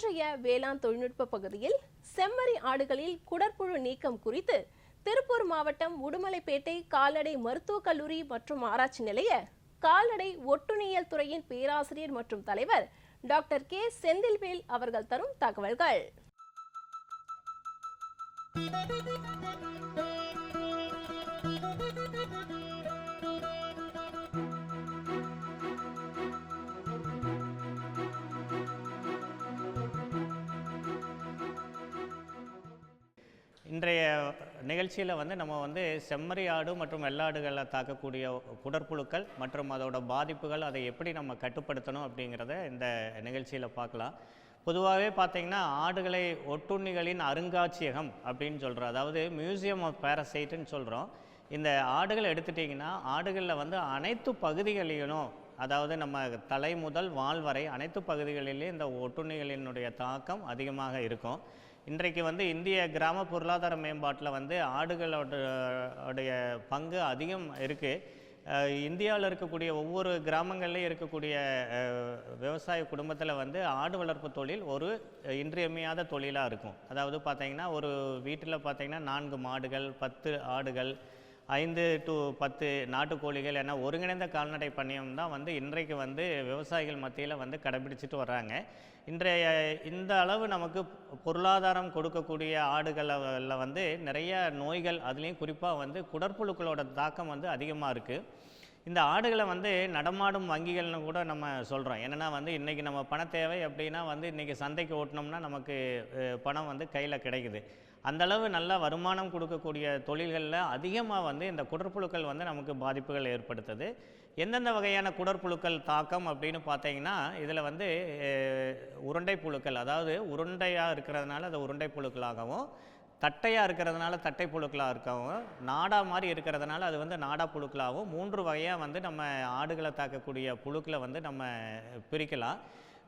இன்றைய வேளாண் தொழில்நுட்ப பகுதியில் செம்மறி ஆடுகளில் குடற்புழு நீக்கம் குறித்து திருப்பூர் மாவட்டம் உடுமலைப்பேட்டை கால்நடை மருத்துவக் கல்லூரி மற்றும் ஆராய்ச்சி நிலைய கால்நடை ஒட்டுணியல் துறையின் பேராசிரியர் மற்றும் தலைவர் டாக்டர் கே. செந்தில்வேல் அவர்கள் தரும் தகவல்கள். இன்றைய நிகழ்ச்சியில் வந்து நம்ம வந்து செம்மறி ஆடு மற்றும் வெள்ளாடுகளை தாக்கக்கூடிய குடற்புழுக்கள் மற்றும் அதோட பாதிப்புகள் அதை எப்படி நம்ம கட்டுப்படுத்தணும் அப்படிங்கிறத இந்த நிகழ்ச்சியில் பார்க்கலாம். பொதுவாகவே பார்த்திங்கன்னா ஆடுகளை ஒட்டுண்ணிகளின் அருங்காட்சியகம் அப்படின்னு சொல்கிறோம் அதாவது மியூசியம் ஆஃப் பேரசைட்டுன்னு சொல்கிறோம் இந்த ஆடுகள் எடுத்துட்டிங்கன்னா ஆடுகளில் வந்து அனைத்து பகுதிகளிலும் அதாவது நம்ம தலை முதல் வால் வரை அனைத்து பகுதிகளிலும் இந்த ஒட்டுண்ணிகளினுடைய தாக்கம் அதிகமாக இருக்கும். இன்றைக்கு வந்து இந்திய கிராம பொருளாதார மேம்பாட்டில் வந்து ஆடுகளோடைய பங்கு அதிகம் இருக்குது இந்தியாவில் இருக்கக்கூடிய ஒவ்வொரு கிராமங்கள்லேயும் இருக்கக்கூடிய விவசாய குடும்பத்தில் வந்து ஆடு வளர்ப்பு தொழில் ஒரு இன்றியமையாத தொழிலாக இருக்கும். அதாவது பார்த்தீங்கன்னா ஒரு வீட்டில் பார்த்திங்கன்னா நான்கு மாடுகள் பத்து ஆடுகள் ஐந்து டு பத்து நாட்டுக்கோழிகள் என ஒருங்கிணைந்த கால்நடை பண்ணியம் தான் வந்து இன்றைக்கு வந்து விவசாயிகள் மத்தியில் வந்து கடைபிடிச்சிட்டு வர்றாங்க. இன்றைய இந்த அளவு நமக்கு பொருளாதாரம் கொடுக்கக்கூடிய ஆடுகளில் வந்து நிறைய நோய்கள் அதுலேயும் குறிப்பாக வந்து குடற்புழுக்களோட தாக்கம் வந்து அதிகமாக இருக்குது இந்த ஆடுகளை வந்து நடமாடும் வங்கிகள்னு கூட நம்ம சொல்கிறோம் என்னென்னா வந்து இன்றைக்கி நம்ம பண தேவை அப்படின்னா வந்து இன்றைக்கி சந்தைக்கு ஓட்டினோம்னா நமக்கு பணம் வந்து கையில் கிடைக்குது. அந்த அளவு நல்ல வருமானம் கொடுக்கக்கூடிய தொழில்களில் அதிகமாக வந்து இந்த குடற்புழுக்கள் வந்து நமக்கு பாதிப்புகள் ஏற்படுத்துது. எந்தெந்த வகையான குடற்புழுக்கள் தாக்கம் அப்படின்னு பார்த்தீங்கன்னா இதில் வந்து உருண்டை புழுக்கள் அதாவது உருண்டையாக இருக்கிறதுனால அது உருண்டை புழுக்களாகவும் தட்டையாக இருக்கிறதுனால தட்டை புழுக்களாக இருக்கவும் நாடா மாதிரி இருக்கிறதுனால அது வந்து நாடா புழுக்களாகவும் மூன்று வகையாக வந்து நம்ம ஆடுகளை தாக்கக்கூடிய புழுக்களை வந்து நம்ம பிரிக்கலாம்.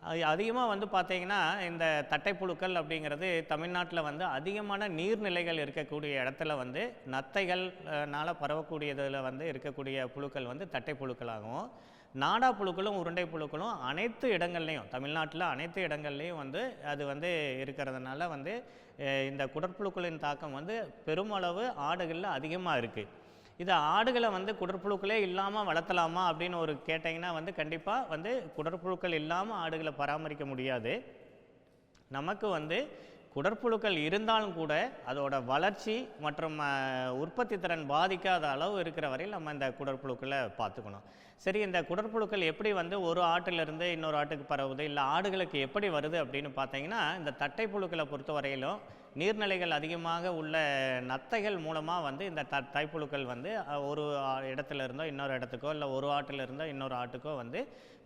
அதிகமாக வந்து பார்த்தீங்கன்னா இந்த தட்டை புழுக்கள் அப்படிங்கிறது தமிழ்நாட்டில் வந்து அதிகமான நீர்நிலைகள் இருக்கக்கூடிய இடத்துல வந்து நத்தைகள்னால பரவக்கூடியதில் வந்து இருக்கக்கூடிய புழுக்கள் வந்து தட்டைப்புழுக்களாகவும் நாடா புழுக்களும் உருண்டை புழுக்களும் அனைத்து இடங்கள்லையும் தமிழ்நாட்டில் அனைத்து இடங்கள்லையும் வந்து அது வந்து இருக்கிறதுனால வந்து இந்த குடற்புழுக்களின் தாக்கம் வந்து பெருமளவு ஆடுகளில் அதிகமாக இருக்குது இது ஆடுகளை வந்து குடற்புழுக்களே இல்லாமல் வளர்த்தலாமா அப்படின்னு ஒரு கேட்டிங்கன்னா வந்து கண்டிப்பாக வந்து குடற்புழுக்கள் இல்லாமல் ஆடுகளை பராமரிக்க முடியாது. நமக்கு வந்து குடற்புழுக்கள் இருந்தாலும் கூட அதோட வளர்ச்சி மற்றும் உற்பத்தி திறன் பாதிக்காத அளவு இருக்கிற வரையில் நம்ம இந்த குடற்புழுக்களை பார்த்துக்கணும். சரி இந்த குடற்புழுக்கள் எப்படி வந்து ஒரு ஆட்டிலிருந்து இன்னொரு ஆட்டுக்கு பரவுது இல்லை ஆடுகளுக்கு எப்படி வருது அப்படின்னு பார்த்தீங்கன்னா இந்த தட்டை புழுக்களை பொறுத்த வரையிலும் நீர்நிலைகள் அதிகமாக உள்ள நத்தைகள் மூலமாக வந்து இந்த த தைப்புழுக்கள் வந்து ஒரு இடத்துல இருந்தோ இன்னொரு இடத்துக்கோ இல்லை ஒரு ஆட்டில் இருந்தோ இன்னொரு ஆட்டுக்கோ வந்து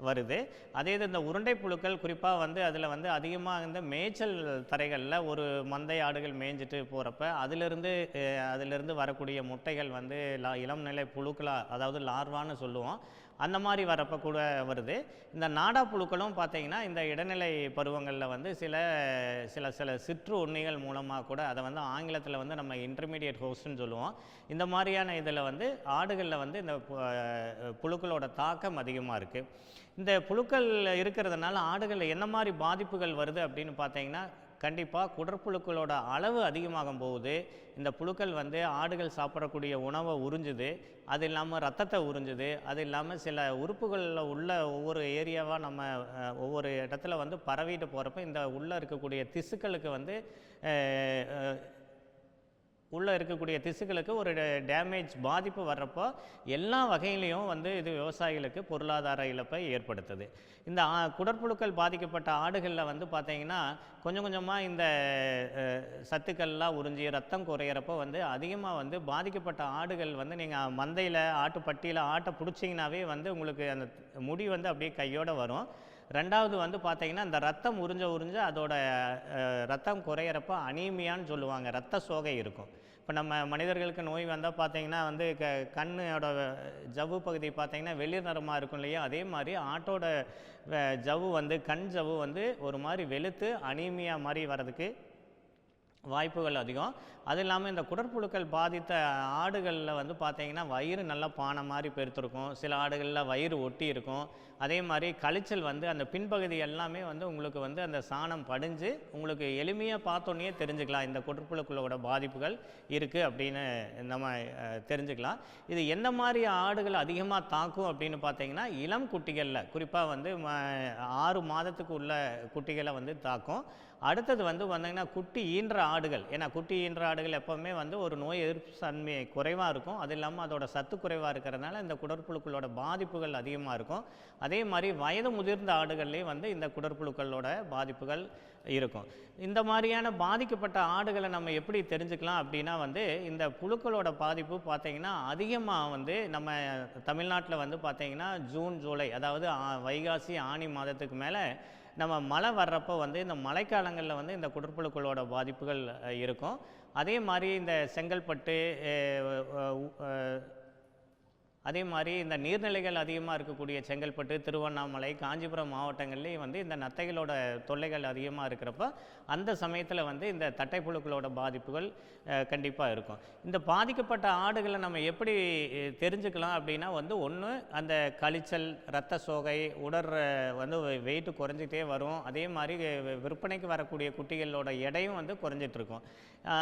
வருது. அதே இது இந்த உருண்டை புழுக்கள் குறிப்பாக வந்து அதில் வந்து அதிகமாக இந்த மேய்ச்சல் தரைகளில் ஒரு மந்தை ஆடுகள் மேய்ஞ்சிட்டு போகிறப்ப அதிலிருந்து அதிலிருந்து வரக்கூடிய முட்டைகள் வந்து லா இளம் நிலை புழுக்களாக அதாவது லார்வான்னு சொல்லுவோம். அந்த மாதிரி வரப்போ கூட வருது. இந்த நாடா புழுக்களும் பார்த்தீங்கன்னா இந்த இடைநிலை பருவங்களில் வந்து சில சில சில சிற்று உண்ணிகள் மூலமாக கூட அதை வந்து ஆங்கிலத்தில் வந்து நம்ம இன்டர்மீடியட் ஹோஸ்ட்னு சொல்லுவோம். இந்த மாதிரியான இதில் வந்து ஆடுகளில் வந்து இந்த புழுக்களோட தாக்கம் அதிகமாக இருக்குது இந்த புழுக்கள் இருக்கிறதுனால ஆடுகளில் என்ன மாதிரி பாதிப்புகள் வருது அப்படின்னு பார்த்தீங்கன்னா கண்டிப்பாக குடற்புழுக்களோட அளவு அதிகமாகும் போது இந்த புழுக்கள் வந்து ஆடுகள் சாப்பிடக்கூடிய உணவை உறிஞ்சுது. அது இல்லாமல் ரத்தத்தை உறிஞ்சுது. அது இல்லாமல் சில உறுப்புகளில் உள்ள ஒவ்வொரு ஏரியாவாக நம்ம ஒவ்வொரு இடத்துல வந்து பரவிட்டு போகிறப்ப இந்த உள்ளே இருக்கக்கூடிய திசுக்களுக்கு வந்து உள்ளே இருக்கக்கூடிய திசுக்களுக்கு ஒரு டேமேஜ் பாதிப்பு வர்றப்போ எல்லா வகையிலையும் வந்து இது விவசாயிகளுக்கு பொருளாதார இழப்பை ஏற்படுத்துது. இந்த குடற்புழுக்கள் பாதிக்கப்பட்ட ஆடுகளில் வந்து பார்த்தீங்கன்னா கொஞ்சம் கொஞ்சமாக இந்த சத்துக்கள்லாம் உறிஞ்சி ரத்தம் குறையிறப்போ வந்து அதிகமாக வந்து பாதிக்கப்பட்ட ஆடுகள் வந்து நீங்கள் மந்தையில் ஆட்டுப்பட்டியில் ஆட்டை பிடிச்சிங்கனாவே வந்து உங்களுக்கு அந்த முடி வந்து அப்படியே கையோடு வரும். ரெண்டாவது வந்து பார்த்தீங்கன்னா அந்த ரத்தம் உறிஞ்ச உறிஞ்ச அதோட ரத்தம் குறையிறப்போ அனீமியான்னு சொல்லுவாங்க. ரத்த சோகை இருக்கும். இப்போ நம்ம மனிதர்களுக்கு நோய் வந்தால் பார்த்தீங்கன்னா வந்து க கண்ணோட ஜவ்வு பகுதி பார்த்தீங்கன்னா வெளிர் நிறமாக இருக்கும் இல்லையா? அதே மாதிரி ஆட்டோட ஜவ்வு வந்து கண் ஜவ்வு வந்து ஒரு மாதிரி வெளுத்து அனீமியா மாதிரி வர்றதுக்கு வாய்ப்புகள் அதிகம். அது இல்லாமல் இந்த குடற்புழுக்கள் பாதித்த ஆடுகளில் வந்து பார்த்தீங்கன்னா வயிறு நல்லா பானை மாதிரி பெருத்திருக்கும். சில ஆடுகளில் வயிறு ஒட்டி இருக்கும். அதே மாதிரி கழிச்சல் வந்து அந்த பின்பகுதி எல்லாமே வந்து உங்களுக்கு வந்து அந்த சாணம் படிஞ்சு உங்களுக்கு எளிமையாக பார்த்தோன்னே தெரிஞ்சுக்கலாம். இந்த குடற்புழுக்களோட பாதிப்புகள் இருக்குது அப்படின்னு நம்ம தெரிஞ்சுக்கலாம். இது எந்த மாதிரி ஆடுகள் அதிகமாக தாக்கும் அப்படின்னு பார்த்தீங்கன்னா இளம் குட்டிகளில் குறிப்பாக வந்து ம- ஆறு மாதத்துக்கு உள்ள குட்டிகளை வந்து தாக்கும். அடுத்தது வந்து வந்தீங்கன்னா குட்டி ஈன்ற ஆடுகள். ஏன்னா குட்டி ஈன்ற ஆடுகள் எப்போவுமே வந்து ஒரு நோய் எதிர்ப்பு தன்மை குறைவாக இருக்கும். அது இல்லாமல் அதோட சத்து குறைவாக இருக்கிறதுனால இந்த குடற்புழுக்களோட பாதிப்புகள் அதிகமாக இருக்கும். அதே மாதிரி வயது முதிர்ந்த ஆடுகள்லேயும் வந்து இந்த குடற்புழுக்களோட பாதிப்புகள் இருக்கும். இந்த மாதிரியான பாதிக்கப்பட்ட ஆடுகளை நம்ம எப்படி தெரிஞ்சுக்கலாம் அப்படின்னா வந்து இந்த புழுக்களோட பாதிப்பு பார்த்தீங்கன்னா அதிகமாக வந்து நம்ம தமிழ்நாட்டில் வந்து பார்த்திங்கன்னா ஜூன் ஜூலை அதாவது வைகாசி ஆனி மாதத்துக்கு மேலே நம்ம மழை வர்றப்போ வந்து இந்த மழைக்காலங்களில் வந்து இந்த குடற்புழுக்களோட பாதிப்புகள் இருக்கும். அதே மாதிரி இந்த செங்கல்பட்டு அதே மாதிரி இந்த நீர்நிலைகள் அதிகமாக இருக்கக்கூடிய செங்கல்பட்டு திருவண்ணாமலை காஞ்சிபுரம் மாவட்டங்கள்லேயும் வந்து இந்த நத்தைகளோட தொல்லைகள் அதிகமாக இருக்கிறப்ப அந்த சமயத்தில் வந்து இந்த தட்டைப்புழுக்களோட பாதிப்புகள் கண்டிப்பாக இருக்கும். இந்த பாதிக்கப்பட்ட ஆடுகளை நம்ம எப்படி தெரிஞ்சுக்கலாம் அப்படின்னா வந்து ஒன்று அந்த கழிச்சல் இரத்த சோகை உடற் வந்து வெயிட் குறைஞ்சிட்டே வரும். அதே மாதிரி விற்பனைக்கு வரக்கூடிய குட்டிகளோட எடையும் வந்து குறைஞ்சிட்ருக்கும்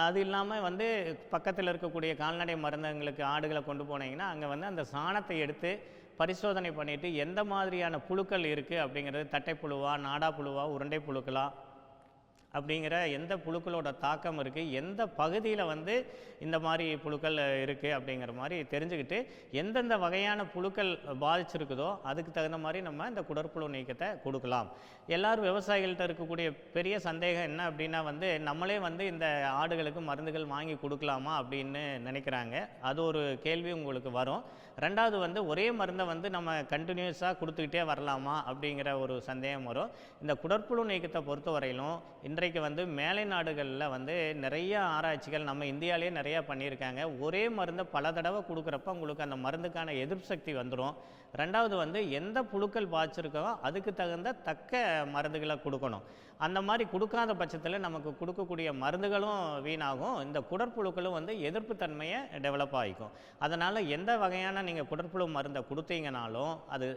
அது இல்லாமல் வந்து பக்கத்தில் இருக்கக்கூடிய கால்நடை மருந்தகங்களுக்கு ஆடுகளை கொண்டு போனீங்கன்னா அங்கே வந்து அந்த சாணத்தை எடுத்து பரிசோதனை பண்ணிவிட்டு எந்த மாதிரியான புழுக்கள் இருக்குது அப்படிங்கிறது தட்டைப்புழுவா நாடா புழுவா உருண்டை புழுக்களா அப்படிங்கிற எந்த புழுக்களோட தாக்கம் இருக்குது எந்த பகுதியில் வந்து இந்த மாதிரி புழுக்கள் இருக்குது அப்படிங்கிற மாதிரி தெரிஞ்சுக்கிட்டு எந்தெந்த வகையான புழுக்கள் பாதிச்சிருக்குதோ அதுக்கு தகுந்த மாதிரி நம்ம இந்த குடற்புழு நீக்கத்தை கொடுக்கலாம். எல்லாரும் விவசாயிகள்கிட்ட இருக்கக்கூடிய பெரிய சந்தேகம் என்ன அப்படின்னா வந்து நம்மளே வந்து இந்த ஆடுகளுக்கு மருந்துகள் வாங்கி கொடுக்கலாமா அப்படின்னு நினைக்கிறாங்க. அது ஒரு கேள்வி உங்களுக்கு வரும். ரெண்டாவது வந்து ஒரே மருந்தை வந்து நம்ம கண்டினியூஸாக கொடுத்துக்கிட்டே வரலாமா அப்படிங்கிற ஒரு சந்தேகம் வரும். இந்த குடற்புழு நீக்கத்தை பொறுத்தவரையிலும் இன்றைக்கு வந்து மேலை நாடுகளில் வந்து நிறைய ஆராய்ச்சிகள் நம்ம இந்தியாவிலே நிறையா பண்ணியிருக்காங்க. ஒரே மருந்தை பல தடவை கொடுக்குறப்ப உங்களுக்கு அந்த மருந்துக்கான எதிர்ப்பு சக்தி வந்துடும் ரெண்டாவது வந்து எந்த புழுக்கள் பாய்ச்சிருக்கோ அதுக்கு தகுந்த தக்க மருந்துகளை கொடுக்கணும். அந்த மாதிரி கொடுக்காத பட்சத்தில் நமக்கு கொடுக்கக்கூடிய மருந்துகளும் வீணாகும். இந்த குடற்புழுக்களும் வந்து எதிர்ப்பு தன்மையை டெவலப் ஆகிக்கும். அதனால் எந்த வகையான நீங்கள் குடற்புழு மருந்தை கொடுத்தீங்கனாலும் அது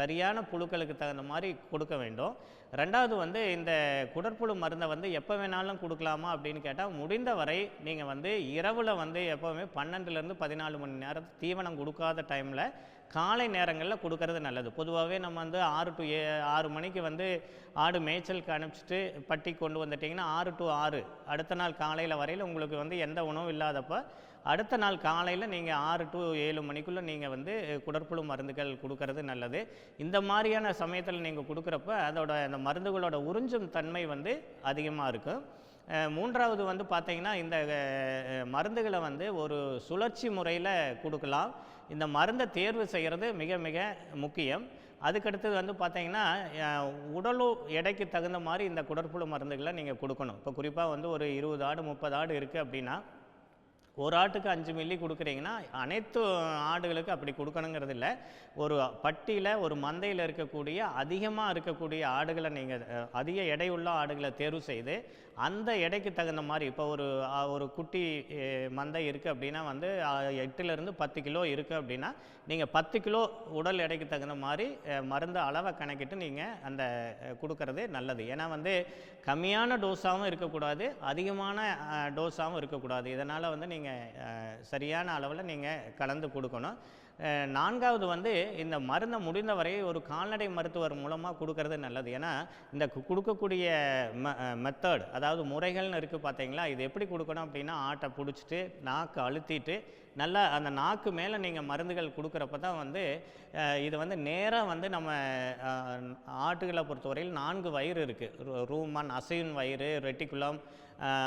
சரியான புழுக்களுக்கு தகுந்த மாதிரி கொடுக்க வேண்டும். ரெண்டாவது வந்து இந்த குடற்புழு மருந்தை வந்து எப்போ வேணாலும் கொடுக்கலாமா அப்படின்னு கேட்டால் முடிந்த வரை நீங்கள் வந்து இரவில் வந்து எப்போவுமே பன்னெண்டுலேருந்து பதினாலு மணி நேரம் தீவனம் கொடுக்காத டைமில் காலை நேரங்களில் கொடுக்கறது நல்லது. பொதுவாகவே நம்ம வந்து ஆறு டு ஏ ஆறு மணிக்கு வந்து ஆடு மேய்ச்சலுக்கு அனுப்பிச்சிட்டு பட்டி கொண்டு வந்துட்டிங்கன்னா ஆறு டு ஆறு அடுத்த நாள் காலையில் வரையில் உங்களுக்கு வந்து எந்த உணவும் இல்லாதப்போ அடுத்த நாள் காலையில் நீங்கள் ஆறு டு ஏழு மணிக்குள்ளே நீங்கள் வந்து குடற்புழு மருந்துகள் கொடுக்கறது நல்லது. இந்த மாதிரியான சமயத்தில் நீங்கள் கொடுக்குறப்ப அதோட அந்த மருந்துகளோட உறிஞ்சும் தன்மை வந்து அதிகமாக இருக்கும் மூன்றாவது வந்து பார்த்திங்கன்னா இந்த மருந்துகளை வந்து ஒரு சுழற்சி முறையில் கொடுக்கலாம். இந்த மருந்தை தேர்வு செய்கிறது மிக மிக முக்கியம். அதுக்கடுத்தது வந்து பார்த்தீங்கன்னா உடலு எடைக்கு தகுந்த மாதிரி இந்த குடற்புழு மருந்துகளை நீங்கள் கொடுக்கணும். இப்போ குறிப்பாக வந்து ஒரு இருபது ஆடு முப்பது ஆடு இருக்குது அப்படின்னா ஒரு ஆட்டுக்கு அஞ்சு மில்லி கொடுக்குறீங்கன்னா அனைத்து ஆடுகளுக்கும் அப்படி கொடுக்கணுங்கிறது இல்லை. ஒரு பட்டியில் ஒரு மந்தையில் இருக்கக்கூடிய அதிகமாக இருக்கக்கூடிய ஆடுகளை நீங்கள் அதிக எடையுள்ள ஆடுகளை தேர்வு செய்து அந்த எடைக்கு தகுந்த மாதிரி இப்போ ஒரு ஒரு குட்டி மந்தை இருக்குது அப்படின்னா வந்து எட்டுலேருந்து பத்து கிலோ இருக்குது அப்படின்னா நீங்கள் பத்து கிலோ உடல் எடைக்கு தகுந்த மாதிரி மருந்து அளவை கணக்கிட்டு நீங்கள் அந்த கொடுக்கறது நல்லது. ஏன்னா வந்து கம்மியான டோஸாகவும் இருக்கக்கூடாது அதிகமான டோஸாகவும் இருக்கக்கூடாது. இதனால் வந்து நீங்கள் சரியான அளவில் நீங்கள் கலந்து கொடுக்கணும். நான்காவது வந்து இந்த மருந்தை முடிந்த வரை ஒரு கால்நடை மருத்துவர் மூலமாக கொடுக்கறது நல்லது. ஏன்னா இந்த கொடுக்கக்கூடிய மெத்தட் அதாவது முறைகள்னு இருக்குது பார்த்தீங்களா இது எப்படி கொடுக்கணும் அப்படின்னா ஆட்டை பிடிச்சிட்டு நாக்கு அழுத்திட்டு நல்லா அந்த நாக்கு மேலே நீங்கள் மருந்துகள் கொடுக்குறப்ப தான் வந்து இது வந்து நேராக வந்து நம்ம ஆட்டுகளை பொறுத்தவரையில் நான்கு வயிறு இருக்குது ரூமன் அசையின் வயிறு ரெட்டிக்குலம்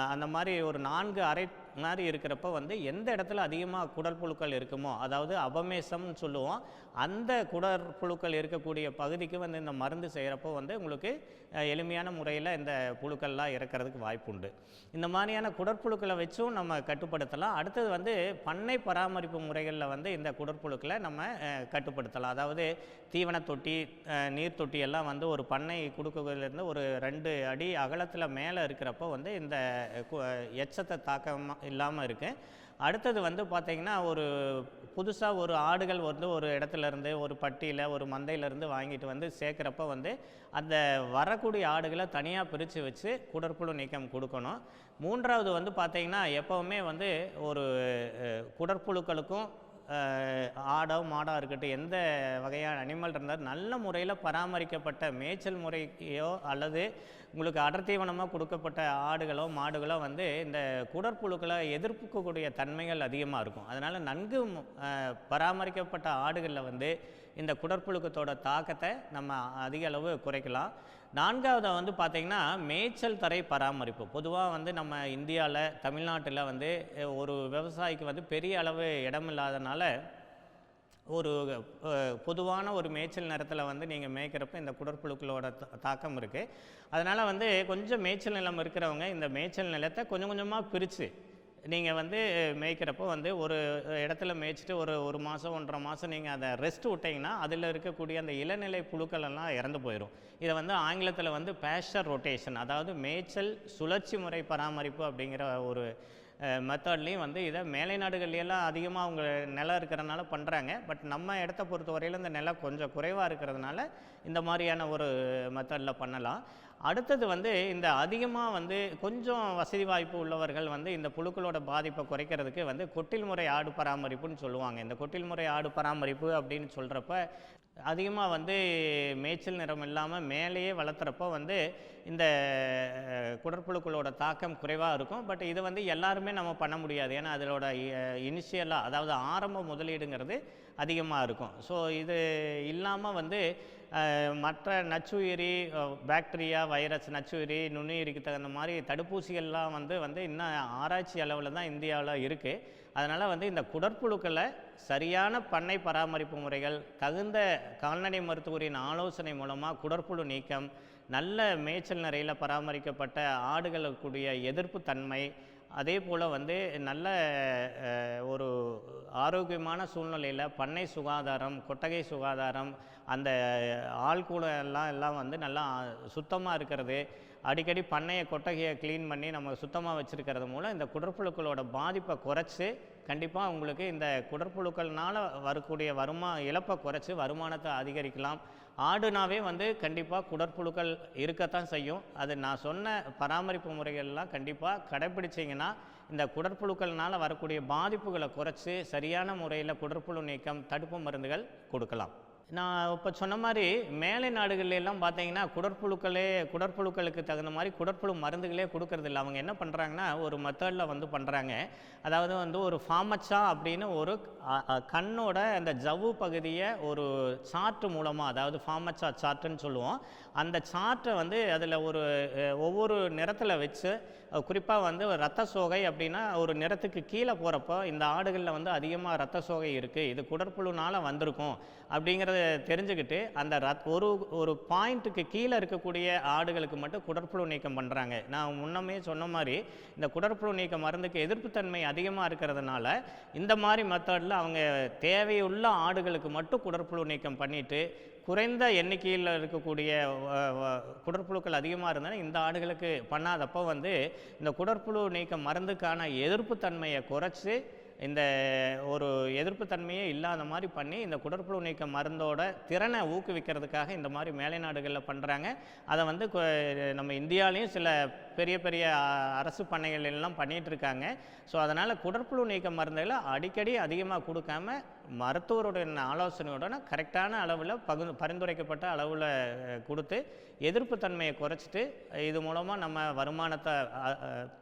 அந்த மாதிரி ஒரு நான்கு அறை மாதிரி இருக்கிறப்ப வந்து எந்த இடத்துல அதிகமாக குடற்புழுக்கள் இருக்குமோ அதாவது அபமேசம்னு சொல்லுவோம் அந்த குடற்புழுக்கள் இருக்கக்கூடிய பகுதிக்கு வந்து இந்த மருந்து செய்கிறப்போ வந்து உங்களுக்கு எளிமையான முறையில் இந்த புழுக்கள்லாம் இறக்கிறதுக்கு வாய்ப்பு உண்டு இந்த மாதிரியான குடற்புழுக்களை வச்சும் நம்ம கட்டுப்படுத்தலாம். அடுத்தது வந்து பண்ணை பராமரிப்பு முறைகளில் வந்து இந்த குடற்புழுக்களை நம்ம கட்டுப்படுத்தலாம். அதாவது தீவன தொட்டி நீர் தொட்டி எல்லாம் வந்து ஒரு பண்ணை குடுக்குகளிலிருந்து ஒரு ரெண்டு அடி அகலத்தில் மேலே இருக்கிறப்போ வந்து இந்த கு- எச்சத்தை தாக்கம் இல்லாமல் இருக்குது அடுத்தது வந்து பார்த்திங்கன்னா ஒரு புதுசாக ஒரு ஆடுகள் வந்து ஒரு இடத்துலேருந்து ஒரு பட்டியில் ஒரு மந்தையிலேருந்து வாங்கிட்டு வந்து சேர்க்குறப்ப வந்து அந்த வரக்கூடிய ஆடுகளை தனியாக பிரித்து வச்சு குடற்புழு நீக்கம் கொடுக்கணும். மூன்றாவது வந்து பார்த்திங்கன்னா எப்போவுமே வந்து ஒரு குடற்புழுக்களுக்கும் ஆடோ மாடோ இருக்கட்டும் எந்த வகையான அனிமல் இருந்தாலும் நல்ல முறையில் பராமரிக்கப்பட்ட மேய்ச்சல் முறையோ அல்லது உங்களுக்கு அடர்த்தீவனமாக கொடுக்கப்பட்ட ஆடுகளோ மாடுகளோ வந்து இந்த குடற்புழுக்களை எதிர்ப்புக்கக்கூடிய தன்மைகள் அதிகமாக இருக்கும். அதனால் நன்கு பராமரிக்கப்பட்ட ஆடுகளில் வந்து இந்த குடற்புழுக்கத்தோட தாக்கத்தை நம்ம அதிக அளவு குறைக்கலாம். நான்காவது வந்து பார்த்திங்கன்னா மேய்ச்சல் தரை பராமரிப்பு. பொதுவாக வந்து நம்ம இந்தியாவில் தமிழ்நாட்டில் வந்து ஒரு விவசாயிக்கு வந்து பெரிய அளவு இடம் இல்லாதனால ஒரு பொதுவான ஒரு மேய்ச்சல் நேரத்தில் வந்து நீங்கள் மேய்க்கிறப்ப இந்த குடற்புழுக்களோட தாக்கம் இருக்குது அதனால் வந்து கொஞ்சம் மேய்ச்சல் நிலம் இருக்கிறவங்க இந்த மேய்ச்சல் நிலத்தை கொஞ்சம் கொஞ்சமாக பிரித்து நீங்கள் வந்து மேய்க்கிறப்போ வந்து ஒரு இடத்துல மேய்ச்சிட்டு ஒரு ஒரு மாதம் ஒன்றரை மாதம் நீங்கள் அதை ரெஸ்ட் விட்டிங்கன்னா அதில் இருக்கக்கூடிய அந்த இளநிலை புழுக்கள் எல்லாம் இறந்து போயிடும் இதை வந்து ஆங்கிலத்தில் வந்து பேஷர் ரொட்டேஷன் அதாவது மேய்ச்சல் சுழற்சி முறை பராமரிப்பு அப்படிங்கிற ஒரு மெத்தட்லேயும் வந்து இதை மேலை நாடுகள்லாம் அதிகமாக அவங்க நிலம் இருக்கிறனால பண்ணுறாங்க பட் நம்ம இடத்த பொறுத்தவரையில் இந்த நிலம் கொஞ்சம் குறைவாக இருக்கிறதுனால இந்த மாதிரியான ஒரு மெத்தடில் பண்ணலாம். அடுத்தது வந்து இந்த அதிகமாக வந்து கொஞ்சம் வசதி வாய்ப்பு உள்ளவர்கள் வந்து இந்த புழுக்களோட பாதிப்பை குறைக்கிறதுக்கு வந்து கொட்டில் முறை ஆடு பராமரிப்புன்னு சொல்லுவாங்க. இந்த கொட்டில் முறை ஆடு பராமரிப்பு அப்படின்னு சொல்கிறப்ப அதிகமாக வந்து மேய்ச்சல் நிறம் இல்லாமல் மேலேயே வளர்த்துறப்போ வந்து இந்த குடற்புழுக்களோட தாக்கம் குறைவாக இருக்கும். பட் இது வந்து எல்லாருமே நம்ம பண்ண முடியாது. ஏன்னா அதோட இனிஷியலாக அதாவது ஆரம்ப முதலீடுங்கிறது அதிகமாக இருக்கும். ஸோ இது இல்லாமல் வந்து மற்ற நச்சுயிரி பாக்டீரியா வைரஸ் நச்சுயிரி நுண்ணுயிரிக்கு தகுந்த மாதிரி தடுப்பூசிகள்லாம் வந்து வந்து இன்னும் ஆராய்ச்சி அளவில் தான் இந்தியாவில் இருக்குது அதனால் வந்து இந்த குடற்புழுக்களை சரியான பண்ணை பராமரிப்பு முறைகள் தகுந்த கால்நடை மருத்துவரின் ஆலோசனை மூலமாக குடற்புழு நீக்கம் நல்ல மேய்ச்சல் நிறையில் பராமரிக்கப்பட்ட ஆடுகளுக்குரிய எதிர்ப்பு தன்மை அதே போல் வந்து நல்ல ஒரு ஆரோக்கியமான சூழ்நிலையில் பண்ணை சுகாதாரம் கொட்டகை சுகாதாரம் அந்த ஆள் கூட எல்லாம் எல்லாம் வந்து நல்லா சுத்தமாக இருக்கிறது. அடிக்கடி பண்ணையை கொட்டகையை க்ளீன் பண்ணி நம்ம சுத்தமாக வச்சுருக்கிறது மூலம் இந்த குடற்புழுக்களோட பாதிப்பை குறைச்சி கண்டிப்பாக உங்களுக்கு இந்த குடற்புழுக்கள்னால் வரக்கூடிய வருமா இழப்பை குறைச்சி வருமானத்தை அதிகரிக்கலாம். ஆடுனாவே வந்து கண்டிப்பாக குடற்புழுக்கள் இருக்கத்தான் செய்யும். அது நான் சொன்ன பராமரிப்பு முறைகள்லாம் கண்டிப்பாக கடைப்பிடிச்சிங்கன்னா இந்த குடற்புழுக்கள்னால் வரக்கூடிய பாதிப்புகளை குறைச்சி சரியான முறையில் குடற்புழு நீக்கம் தடுப்பு மருந்துகள் கொடுக்கலாம். நான் இப்போ சொன்ன மாதிரி மேலை நாடுகள்லாம் பார்த்தீங்கன்னா குடற்புழுக்களே குடற்புழுக்களுக்கு தகுந்த மாதிரி குடற்புழு மருந்துகளே கொடுக்கறது இல்லை. அவங்க என்ன பண்ணுறாங்கன்னா ஒரு மெத்தடில் வந்து பண்ணுறாங்க அதாவது வந்து ஒரு ஃபார்மச்சா அப்படின்னு ஒரு கண்ணோட அந்த ஜவ்வு பகுதியை ஒரு சாற்று மூலமாக அதாவது ஃபார்மச்சா சாட்டுன்னு சொல்லுவோம். அந்த சாற்றை வந்து அதில் ஒரு ஒவ்வொரு நிறத்தில் வச்சு குறிப்பாக வந்து ஒரு ரத்த சோகை அப்படின்னா ஒரு நிறத்துக்கு கீழே போகிறப்போ இந்த ஆடுகளில் வந்து அதிகமாக ரத்த சோகை இருக்குது இது குடற்புழுனால வந்திருக்கும். அப்படிங்கிறத தெரிஞ்சுக்கிட்டு அந்த ரத் ஒரு ஒரு பாயிண்ட்டுக்கு கீழே இருக்கக்கூடிய ஆடுகளுக்கு மட்டும் குடற்புழு நீக்கம் பண்ணுறாங்க நான் முன்னமே சொன்ன மாதிரி இந்த குடற்புழு நீக்க மருந்துக்கு எதிர்ப்புத்தன்மை அதிகமாக இருக்கிறதுனால இந்த மாதிரி மெத்தடில் அவங்க தேவையுள்ள ஆடுகளுக்கு மட்டும் குடற்புழு நீக்கம் பண்ணிவிட்டு குறைந்த எண்ணிக்கையில் இருக்கக்கூடிய குடற்புழுக்கள் அதிகமாக இருந்தாலும் இந்த ஆடுகளுக்கு பண்ணாதப்போ வந்து இந்த குடற்புழு நீக்க மருந்துக்கான எதிர்ப்புத்தன்மையை குறைச்சி இந்த ஒரு எதிர்ப்புத்தன்மையே இல்லாத மாதிரி பண்ணி இந்த குடற்புழு நீக்க மருந்தோட திறனை ஊக்குவிக்கிறதுக்காக இந்த மாதிரி மேலை நாடுகளில் பண்ணுறாங்க அதை வந்து கொ- நம்ம இந்தியாலையும் சில பெரிய பெரிய அரசு பண்ணைகள் எல்லாம் பண்ணிட்டு இருக்காங்க ஸோ அதனால் குடற்புழு நீக்க மருந்துகளை அடிக்கடி அதிகமாக கொடுக்காம மருத்துவருடைய ஆலோசனையுடன் கரெக்டான அளவில் பகு பரிந்துரைக்கப்பட்ட அளவில் கொடுத்து எதிர்ப்புத்தன்மையை குறைச்சிட்டு இது மூலமாக நம்ம வருமானத்தை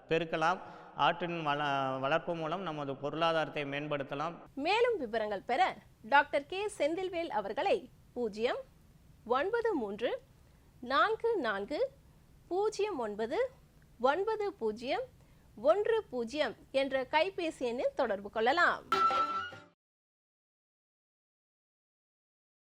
பெருக்கலாம். ஆற்றின் வள வளர்ப்பு மூலம் நமது பொருளாதாரத்தை மேம்படுத்தலாம். மேலும் விவரங்கள் பெற டாக்டர் கே. செந்தில்வேல் அவர்களை பூஜ்ஜியம் ஒன்பது மூன்று நான்கு நான்கு பூஜ்ஜியம் ஒன்பது ஒன்பது பூஜ்ஜியம் ஒன்று பூஜ்ஜியம் என்ற கைபேசி எண்ணில் தொடர்பு கொள்ளலாம்.